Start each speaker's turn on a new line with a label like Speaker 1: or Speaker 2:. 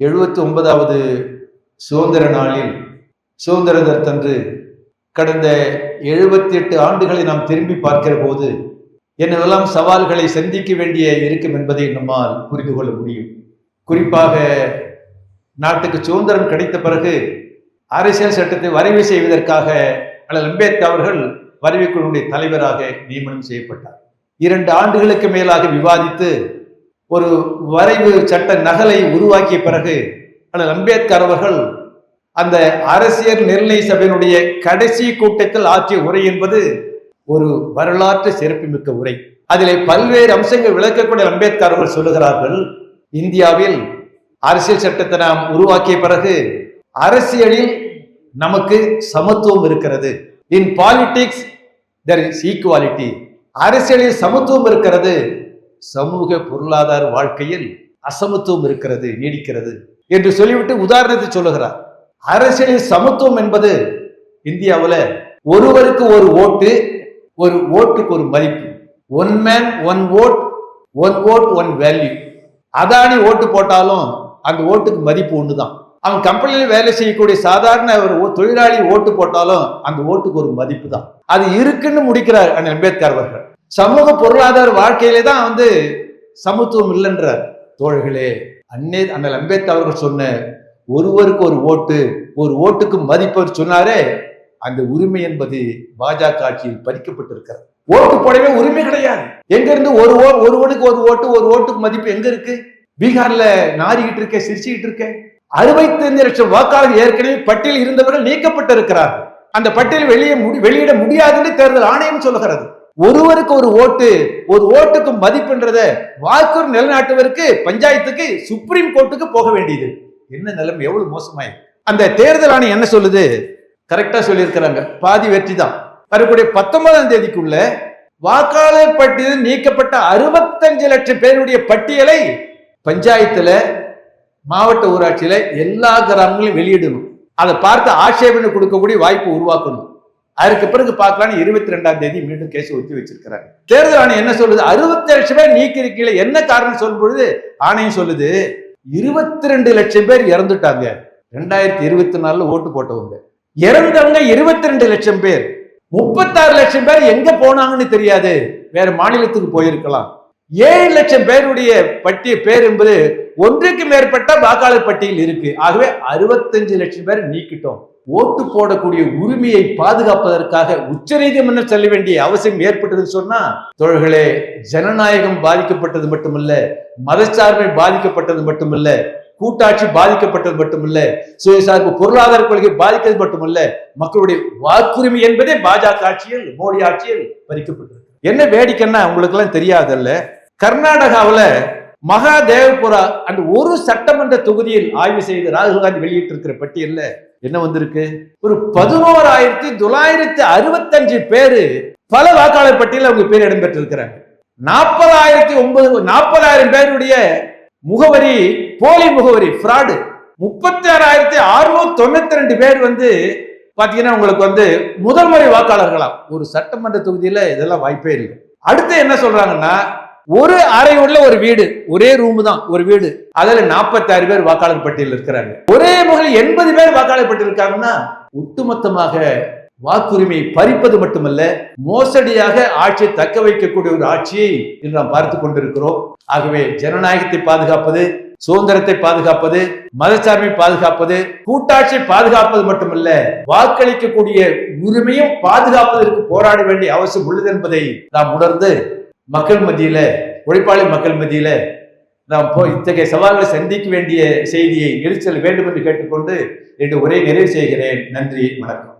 Speaker 1: எழுபத்தி ஒன்பதாவது சுதந்திர நாளில் சுதந்திர தினத்தன்று கடந்த எழுபத்தி எட்டு ஆண்டுகளை நாம் திரும்பி பார்க்கிற போது என்னவெல்லாம் சவால்களை சந்திக்க வேண்டிய இருக்கும் என்பதை நம்மால் புரிந்து கொள்ள முடியும். குறிப்பாக நாட்டுக்கு சுதந்திரம் கிடைத்த பிறகு அரசியல் சட்டத்தை வரைவு செய்வதற்காக அண்ணல் அம்பேத்கர் அவர்கள் வரைவுக்குழுவுடைய தலைவராக நியமனம் செய்யப்பட்டார். இரண்டு ஆண்டுகளுக்கு மேலாக விவாதித்து ஒரு வரைவு சட்ட நகலை உருவாக்கிய பிறகு ஆனால் அம்பேத்கர் அவர்கள் அந்த அரசியல் நிர்ணய சபையினுடைய கடைசி கூட்டத்தில் ஆற்றிய உரை என்பது ஒரு வரலாற்று சிறப்புமிக்க உரை. அதிலே பல்வேறு அம்சங்கள் விளக்கக்கூடிய அம்பேத்கர் அவர்கள் சொல்லுகிறார்கள். இந்தியாவில் அரசியல் சட்டத்தை நாம் உருவாக்கிய பிறகு அரசியலில் நமக்கு சமத்துவம் இருக்கிறது. In politics there is equality அரசியலில் சமத்துவம் இருக்கிறது. சமூக பொருளாதார வாழ்க்கையில் அசமத்துவம் இருக்கிறது நீடிக்கிறது என்று சொல்லிவிட்டு உதாரணத்தை சொல்லுகிறார். அரசியலில் சமத்துவம் என்பது இந்தியாவில் ஒருவருக்கு ஒரு ஓட்டு ஒரு ஓட்டுக்கு ஒரு மதிப்பு. One man one vote one vote one value Adani ஓட்டு போட்டாலும் அந்த ஓட்டுக்கு மதிப்பு ஒன்று தான் அவன் கம்பெனியில் வேலை செய்யக்கூடிய சாதாரண ஒரு தொழிலாளி ஓட்டு போட்டாலும் அந்த ஓட்டுக்கு ஒரு மதிப்பு தான் அது இருக்குன்னு முடிக்கிறார் அண்ணல் அம்பேத்கர் அவர்கள். சமூக பொருளாதார வாழ்க்கையிலே தான் வந்து சமத்துவம் இல்லைன்றார். தோழர்களே அன்னே அண்ணல் அம்பேத்கர் அவர்கள் சொன்ன ஒருவருக்கு ஒரு ஓட்டு ஒரு ஓட்டுக்கு மதிப்பு சொன்னாரே அந்த உரிமை என்பது பாஜக ஆட்சியில் பறிக்கப்பட்டிருக்கிறது. ஓட்டு போடவே உரிமை கிடையாது. எங்க இருந்து ஒரு ஓ ஒருவனுக்கு ஒரு ஓட்டு ஒரு ஓட்டுக்கு மதிப்பு எங்க இருக்கு? பீகார்ல நாறிக்கிட்டு இருக்க சிரிச்சுக்கிட்டு இருக்க. அறுபத்தைந்து லட்சம் வாக்காளர்கள் ஏற்கனவே பட்டியலில் இருந்தவர்கள் நீக்கப்பட்டிருக்கிறார்கள். அந்த பட்டியல் வெளியே முடி- வெளியிட முடியாதுன்னு தேர்தல் ஆணையம் சொல்லுகிறது. ஒருவருக்கு ஒரு ஓட்டு ஒரு ஓட்டுக்கு மதிப்புன்றத வாக்குறு நிலைநாட்டுவதற்கு பஞ்சாயத்துக்கு சுப்ரீம் கோர்ட்டுக்கு போக வேண்டியது. என்ன நிலைமை? எவ்வளவு மோசமாய் அந்த தேர்தல் ஆணையம் என்ன சொல்லுது? கரெக்டா சொல்லியிருக்கிறாங்க. பாதி வெற்றி தான். வரக்கூடிய பத்தொன்பதாம் தேதிக்குள்ள வாக்காளர் பட்டியலில் நீக்கப்பட்ட அறுபத்தஞ்சு லட்சம் பேருடைய பட்டியலை பஞ்சாயத்துல மாவட்ட ஊராட்சியில எல்லா கிராமங்களையும் வெளியிடணும். அதை பார்த்து ஆட்சேபனை கொடுக்கக்கூடிய வாய்ப்பு உருவாக்கணும். அதுக்கு பிறகு பார்க்கலாம்னு இருபத்தி ரெண்டாம் தேதி மீண்டும் கேஸ் ஒத்தி வச்சிருக்கிறாங்க தேர்தல் ஆணையம் என்ன சொல்லுது? அறுபத்தி லட்சம் பேர் நீக்கிருக்கீங்களே என்ன காரணம் சொல்லும் பொழுது ஆணையம் சொல்லுது இருபத்தி ரெண்டு லட்சம் பேர் இறந்துட்டாங்க. ரெண்டாயிரத்தி இருபத்தி நாலுல ஓட்டு போட்டவங்க. இறந்தவங்க இருபத்தி ரெண்டு லட்சம் பேர். முப்பத்தாறு லட்சம் பேர் எங்க போனாங்கன்னு தெரியாது. வேற மாநிலத்துக்கு போயிருக்கலாம். ஏழு லட்சம் பேருடைய பட்டிய பேர் என்பது ஒன்றுக்கு மேற்பட்ட வாக்காளர் பட்டியல் இருக்கு. ஆகவே அறுபத்தஞ்சு லட்சம் பேர் நீக்கிட்டோம். ஓட்டு போடக்கூடிய உரிமையை பாதுகாப்பதற்காக உச்சநீதிமன்றம் செல்ல வேண்டிய அவசியம் ஏற்பட்டதுன்னு சொன்னா தோழர்களே ஜனநாயகம் பாதிக்கப்பட்டது மட்டுமல்ல மதச்சார்பை பாதிக்கப்பட்டது மட்டுமல்ல கூட்டாட்சி பாதிக்கப்பட்டது மட்டுமல்ல சுயசார்பு பொருளாதார கொள்கை பாதிக்கிறது மட்டுமல்ல மக்களுடைய வாக்குரிமை என்பதே பாஜக ஆட்சியில் மோடி ஆட்சியில் பறிக்கப்பட்டது என்ன வேடிக்கைன்னா உங்களுக்கு எல்லாம் தெரியாதல்ல கர்நாடகாவில் மகாதேவபுரா அந்த ஒரு சட்டமன்ற தொகுதியில் ஆய்வு செய்து ராகுல் காந்தி வெளியிட்டிருக்கிற பட்டியலில் என்ன வந்திருக்கு? ஒரு பதினோராயிரத்தி தொள்ளாயிரத்தி அறுபத்தஞ்சு பேரு பல வாக்காளர் பட்டியலில் அவங்க பேர் இடம்பெற்றிருக்கிறாங்க நாற்பதாயிரத்தி ஒன்பது நாற்பதாயிரம் பேருடைய முகவரி போலி முகவரி ஃப்ராடு முப்பத்தி ஆறாயிரத்தி அறுநூத்தி தொண்ணூத்தி ரெண்டு பேர் வந்து பாத்தீங்கன்னா உங்களுக்கு வந்து முதல் முறை வாக்காளர்களாம். ஒரு சட்டமன்ற தொகுதியில இதெல்லாம் வாய்ப்பே இல்லை. அடுத்து என்ன சொல்றாங்கன்னா ஒரு அறை உள்ள ஒரு வீடு ஒரே ரூம் தான் ஒரு வீடு. அதுல 46 பேர் வாக்காளர் பட்டியல் இருக்கிறாங்க. ஒரே முகல் எண்பது பேர் வாக்காளர் பட்டியல் இருக்காங்கன்னா ஒட்டுமொத்தமாக வாக்குரிமை பறிப்பது மட்டுமல்ல மோசடியாக ஆட்சியை தக்க வைக்கக்கூடிய ஒரு ஆட்சியை இன்று நாம் பார்த்து கொண்டிருக்கிறோம். ஆகவே ஜனநாயகத்தை பாதுகாப்பது சுதந்திரத்தை பாதுகாப்பது மதச்சார்பை பாதுகாப்பது கூட்டாட்சியை பாதுகாப்பது மட்டுமல்ல வாக்களிக்கக்கூடிய உரிமையும் பாதுகாப்பதற்கு போராட வேண்டிய அவசியம் உள்ளது என்பதை நாம் உணர்ந்து மக்கள் மத்தியில உழைப்பாளி மக்கள் மத்தியில நாம் போய் இத்தகைய சவால்களை சந்திக்க வேண்டிய செய்தியை நெரிசல் வேண்டும் என்று கேட்டுக்கொண்டு என்று உரை நிறைவு செய்கிறேன். நன்றி வணக்கம்.